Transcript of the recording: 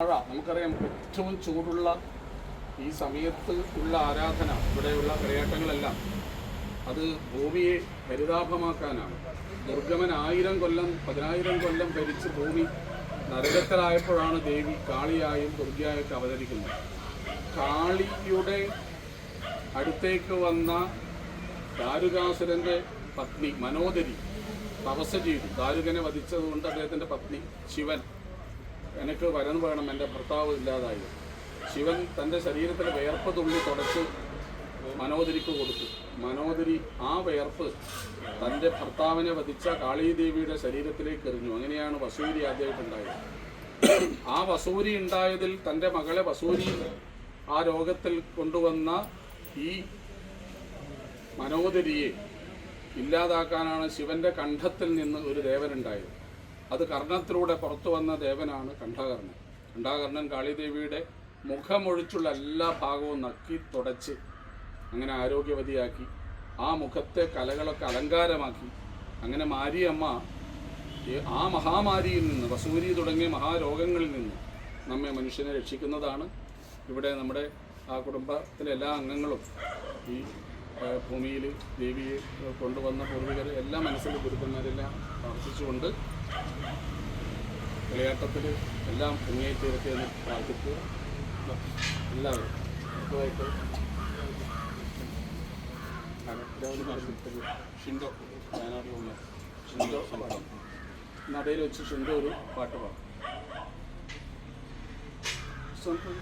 മഴ. നമുക്കറിയാം ഏറ്റവും ചൂടുള്ള ഈ സമയത്ത് ഉള്ള ആരാധന ഇവിടെയുള്ള കളിയാട്ടങ്ങളെല്ലാം അത് ഭൂമിയെ ഹരിതാഭമാക്കാനാണ് ദുർഗമൻ ആയിരം കൊല്ലം പതിനായിരം കൊല്ലം ഭരിച്ച് ഭൂമി നരകത്തിലായപ്പോഴാണ് ദേവി കാളിയായും ദുർഗയായൊക്കെ അവതരിക്കുന്നത്. കാളിയുടെ അടുത്തേക്ക് വന്ന ദാരുകാസുരന്റെ പത്നി മനോദരി തപസ് ചെയ്തു. ദാരുകനെ വധിച്ചതുകൊണ്ട് അദ്ദേഹത്തിന്റെ പത്നി ശിവൻ എനിക്ക് വരൻ വേണം എന്റെ ഭർത്താവ് ഇല്ലാതായി. ശിവൻ തന്റെ ശരീരത്തിലെ വിയർപ്പ് തുള്ളി തുടച്ച് മനോദരിക്ക് കൊടുത്തു. മനോദരി ആ വിയർപ്പ് തന്റെ ഭർത്താവിനെ വധിച്ച കാളീദേവിയുടെ ശരീരത്തിലേക്ക് എറിഞ്ഞു. അങ്ങനെയാണ് വസൂരി ആദ്യമായിട്ടുണ്ടായത്. ആ വസൂരി ഉണ്ടായതിൽ തന്റെ മകളെ വസൂരി ആ രോഗത്തിൽ കൊണ്ടുവന്ന ഈ മനോദരിയെ ഇല്ലാതാക്കാനാണ് ശിവന്റെ കണ്ഠത്തിൽ നിന്ന് ഒരു ദേവനുണ്ടായത് അത് കർണത്തിലൂടെ പുറത്തു വന്ന ദേവനാണ് കണ്ഠാകർണൻ കണ്ഠാകർണൻ കാളിദേവിയുടെ മുഖമൊഴിച്ചുള്ള എല്ലാ ഭാഗവും നക്കി തുടച്ച് അങ്ങനെ ആരോഗ്യവതിയാക്കി. ആ മുഖത്തെ കലകളൊക്കെ അലങ്കാരമാക്കി. അങ്ങനെ മാരിയമ്മ ആ മഹാമാരിയിൽ നിന്ന് വസൂരി തുടങ്ങിയ മഹാരോഗങ്ങളിൽ നിന്ന് നമ്മെ മനുഷ്യനെ രക്ഷിക്കുന്നതാണ്. ഇവിടെ നമ്മുടെ ആ കുടുംബത്തിലെ എല്ലാ അംഗങ്ങളും ഈ ഭൂമിയിൽ ദേവിയെ കൊണ്ടുവന്ന പൂർവികർ എല്ലാ മനസ്സിൽ ഗുരുക്കന്മാരെല്ലാം പ്രാർത്ഥിച്ചുകൊണ്ട് വിളയാട്ടത്തിൽ എല്ലാം മുങ്ങേറ്റെടുത്ത് എന്ന് പ്രാർത്ഥിക്കുക. എല്ലാവരും അടുത്തതായിട്ട് വയനാട്ടിലുള്ള ഷിൻഡോ പാടാം നടയിൽ വെച്ച് ഷിൻഡോ ഒരു പാട്ട് പാടും. സ്വന്തം